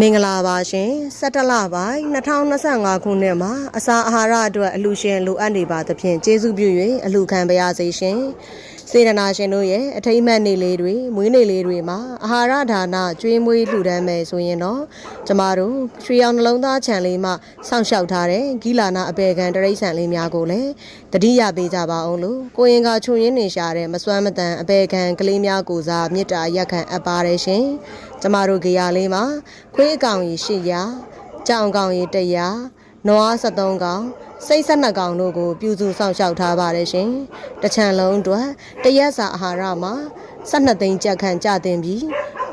မင်္ဂလာပါရှင်17လပိုင်း2025ခုနှစ်မှာအစာအာဟာရအတွက်အလူရှင်လိုအပ်နေပါသဖြင့်ကျေးဇူးပြု၍အလူခံပါရစေရှင် စေတနာရှင်တို့ရဲ့အထိမ့်မှတ်နေလေးတွေမွေးနေ့လေးတွေမှာအာဟာရဒါနကျွေးမွေးလှူဒန်းမယ်ဆိုရင်တော့ကျမတို့ရွှေအောင်နှလုံးသားခြံလေးမှာစောင့်ရှောက်ထားတဲ့ဂီလာနာအပေခံတရိတ်ဆန်လေးများကိုလည်းတတိယပေးကြပါအောင်လို့ကိုရင်ကချုံရင်းနေရှာတဲ့မစွမ်းမတန်အပေခံကလေးများကိုစားမေတ္တာရက်ခံအပ်ပါတယ်ရှင်ကျမတို့ကြရာလေးမှာခွေးအကောင်ကြီး800ကြောင်ကောင်ကြီး100 နွား73ကောင်စိတ်12ကောင်တို့ကိုပြုစုစောင့်ရှောက်ထားပါတယ်ရှင်။တချံလုံးအတွက်တရက်စာအာဟာရမှာ12သိန်းကြက်ခန့်ကြတင်ပြီး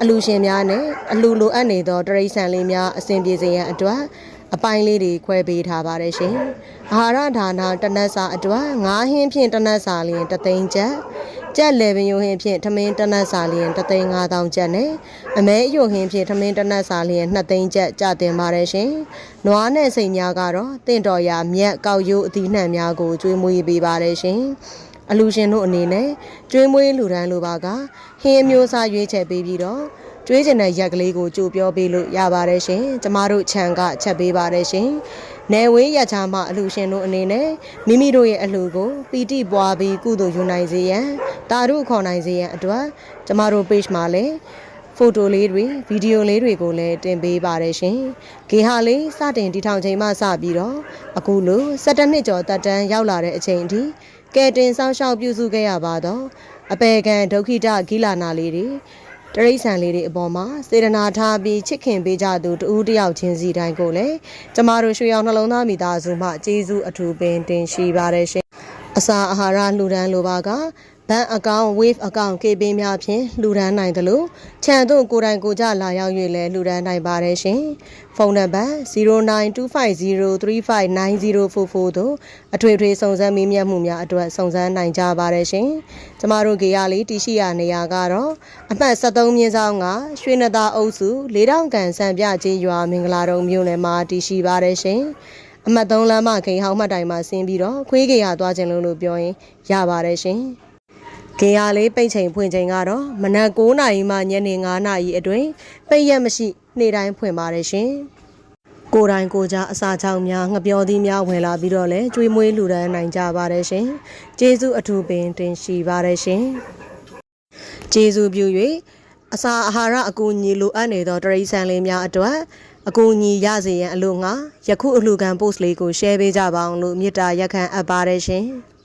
အလူရှင်များနဲ့အလူလိုအပ်နေသောတရိတ်ဆန်လေးများအစဉ်ပြေစေရန်အတွက်အပိုင်းလေးတွေခွဲပေးထားပါတယ်ရှင်။အာဟာရဒါနတနက်စာအတွက်ငါးဟင်းဖြင့်တနက်စာလျင်တသိန်းကျပ် ကြက်လေပင်ယိုဟင်းဖြင့်ထမင်းတနက်စာလျင်တသိန်း5000ကျပ်နဲ့အမဲယိုဟင်းဖြင့်ထမင်းတနက်စာလျင်2သိန်းကျပ်ကြတင်ပါတယ်ရှင်။နွားနဲ့စိတ်များကတော့တင့်တော်ရာမြက်ကောက်ရိုးအသီးနှံများကိုကျွေးမွေးပေးပါတယ်ရှင်။အလူရှင်တို့အနေနဲ့ကျွေးမွေးလူတန်းလိုပါကဟင်းအမျိုးအစားရွေးချယ်ပေးပြီးတော့ကျွေးကျင်တဲ့ရက်ကလေးကိုကြိုပြောပေးလို့ရပါတယ်ရှင်။ကျမတို့ခြံကချက်ပေးပါတယ်ရှင်။ နယ်ဝေးရချာမှအလှရှင်တို့အနေနဲ့မိမိတို့ရဲ့အလှကိုပီတိပွားပြီးကုသိုလ်ယူနိုင်စေရန်တာရုခေါ်နိုင်စေရန်အတွက်ကျမတို့ page မှာလည်းဖိုတိုလေးတွေဗီဒီယိုလေးတွေကိုလည်းတင်ပေးပါတယ်ရှင်။ဂေဟာလေးစတင်တီထောင်ချိန်မှစပြီးတော့အခုလို17နှစ်ကျော်တက်တန်းရောက်လာတဲ့အချိန်အထိကဲတင်ဆောင်ရှောက်ပြုစုခဲ့ရပါတော့အပေခံဒုက္ခိတဂီလာနာလေးတွေ တရိษံလေးတွေအပေါ်မှာစေတနာထားပြီးချစ်ခင်ပေးကြသူတူဦးတယောက်ချင်းစီတိုင်းကိုလည်းကျမတို့ရွှေရောင်နှလုံးသားမိသားစုမှကျေးဇူးအထူးပင်တင်ရှိပါတယ်ရှင်အစာအာဟာရလှူဒန်းလိုပါက ဘဏ်အကောင့် wave အကောင့် KB များဖြင့်လှူဒန်းနိုင်တယ်လို့ခြံသို့ကိုယ်တိုင်ကိုကြလာရောက်၍လည်းလှူဒန်းနိုင်ပါတယ်ရှင်ဖုန်းနံပါတ်0925035944တို့အထွေထွေစုံစမ်းမေးမြန်းမှုများအတွက်စုံစမ်းနိုင်ကြပါတယ်ရှင်ကျမတို့ကြေရလေးတရှိရနေရာကတော့အမှတ်73မြင်းဆောင်ကရွှေနသားအုပ်စု၄တောင်ကန်စံပြကြီးရွာမင်္ဂလာတုံမြို့နယ်မှာတရှိပါတယ်ရှင်အမှတ်3လမ်းမခိန်ဟောင်းမှတ်တိုင်မှာဆင်းပြီးတော့ခွေးကြေရသွားခြင်းလို့လို့ပြောရင်ရပါတယ်ရှင်။ ကေရလေးပိတ်ချိန်ဖွင့်ချိန်ကတော့မနက်9:00နာရီမှညနေ9:00နာရီအတွင်းပိတ်ရက်မရှိနေ့တိုင်းဖွင့်ပါတယ်ရှင်။ကိုယ်တိုင်ကိုယ်ကြအစာချောင်းများငပျော်သီးများဝင်လာပြီးတော့လဲကျွေးမွေးလူဒန်းနိုင်ကြပါတယ်ရှင်။ကျေးဇူးအထူးပင်တင်ရှိပါတယ်ရှင်။ကျေးဇူးပြု၍အစာအာဟာရအကူအညီလိုအပ်နေသောတရိษံလေးများအတွက်အကူအညီရစေရန်အလို့ငါယခုအလှူခံ post လေးကို share ပေးကြပါအောင်လို့မေတ္တာရက်ခံအပ်ပါတယ်ရှင်။